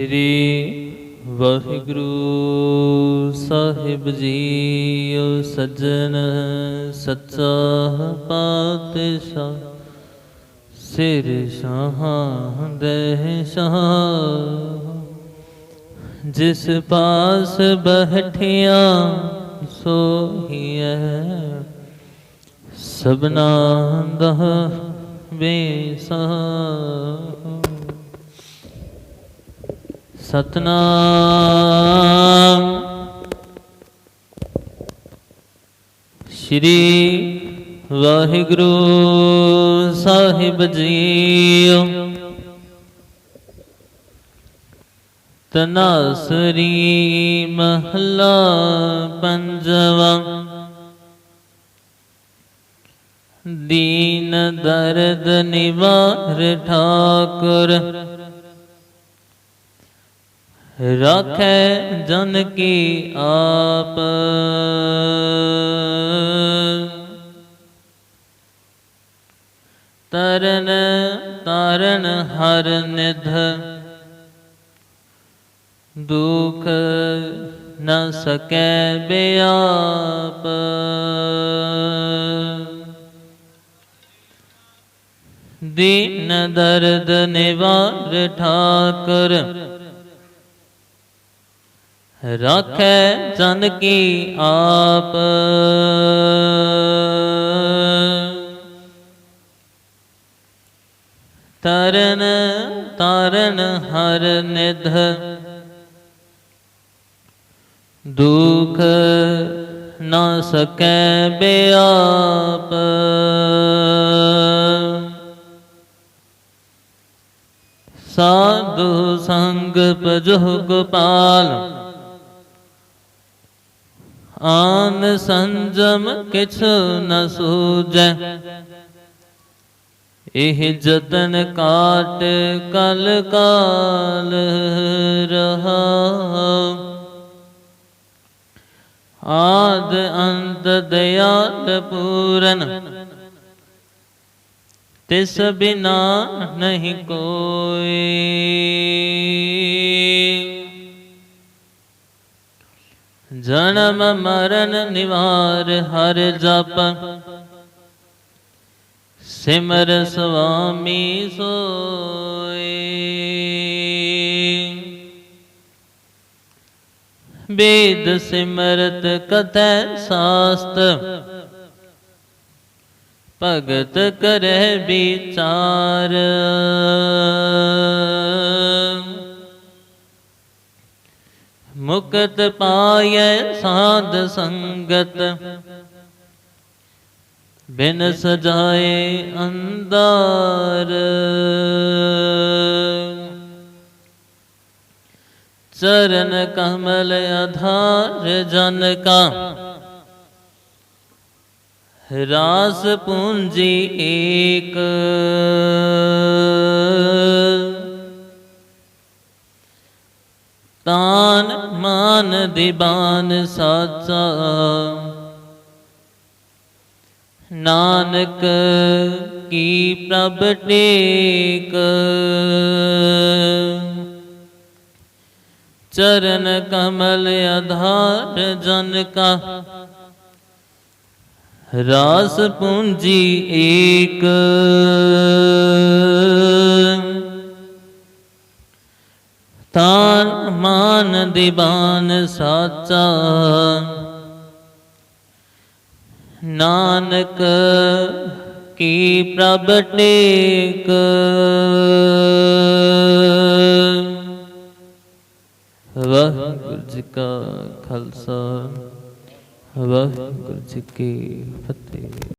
ਸ੍ਰੀ ਵਾਹਿਗੁਰੂ ਸਾਹਿਬ JIO ਸੱਜਣ ਸੱਚਾ ਪਾਤਸ਼ਾਹ ਸਿਰ ਸ਼ਾਹਾਂ ਦੇ ਸ਼ਾਹ ਜਿਸ ਪਾਸ ਬਹਿਠਿਆ ਸੋਹੀਐ ਸਬਨਾ ਦਾ ਵੇਸਾ ਸਤਨਾਮ। ਸ਼੍ਰੀ ਵਾਹਿਗੁਰੂ ਸਾਹਿਬ ਜੀ ਤਨਾਸਰੀ ਮਹਲਾ ਪੰਜਵਾ। ਦੀਨ ਦਰਦ ਨਿਵਾਰ ਠਾਕੁਰ। ਰਾਖੈ ਜਨ ਕੀ ਆਪ ਤਰਨ ਤਾਰਨ ਹਰ ਨਿਧ ਦੁਖ ਨ ਸਕੈ ਬਿਆਪ ਦੀਨ ਦਰਦ ਨਿਵਾਰ ਠਾਕੁਰ ਰਾਖੈ ਜਨ ਕੀ ਆਪ। ਤਰਨ ਤਾਰਨ ਹਰ ਨਿਧ। ਦੁਖ ਨਾ ਸਕੈ ਬਿਆਪ। ਸਾਧੂ ਸੰਗ ਪਜੁਹ ਗੋਪਾਲ। ਆਨ ਸੰਜਮ ਕਿਛ ਨ ਸੂਜੈ ਇਹ ਜਤਨ ਕਾਟ ਕਲ ਕਾਲ ਰਹਾ। ਆਦ ਅੰਤ ਦਇਆਲ ਪੂਰਨ। ਤਿਸ ਬਿਨਾ ਨਹੀਂ ਕੋਈ। ਜਨਮ ਮਰਨ ਨਿਵਾਰ ਹਰ ਜਪ। ਸਿਮਰ ਸੁਆਮੀ ਸੋਏ। ਵੇਦ ਸਿਮਰਤ ਕਥੈ ਸਾਸਤ। ਭਗਤ ਕਰਹਿ ਵਿਚਾਰ। ਮੁਕਤ ਪਾਇਐ ਸਾਧ ਸੰਗਤ ਬਿਨ ਸਜਾਏ ਅੰਦਰ ਚਰਨ ਕਮਲ ਆਧਾਰ ਜਨ ਕਾ ਰਾਸ ਪੂੰਜੀ ਏਕ ਦਿਬਾਨ ਸਾਚਾ। ਨਾਨਕ ਕੀ ਪ੍ਰਭ ਟੇਕ। ਚਰਨ ਕਮਲ ਆਧਾਰ ਜਨ ਕਾ। ਰਾਸ ਪੂੰਜੀ ਏਕ। ਤਾਨ ਮਾਨ ਦੀਵਾਨ ਸਾਚਾ। ਨਾਨਕ ਕੀ ਪ੍ਰਭ ਟੇਕ। ਵਾਹਿਗੁਰੂ ਜੀ ਕਾ ਖਾਲਸਾ, ਵਾਹਿਗੁਰੂ ਜੀ ਕੀ ਫਤਿਹ।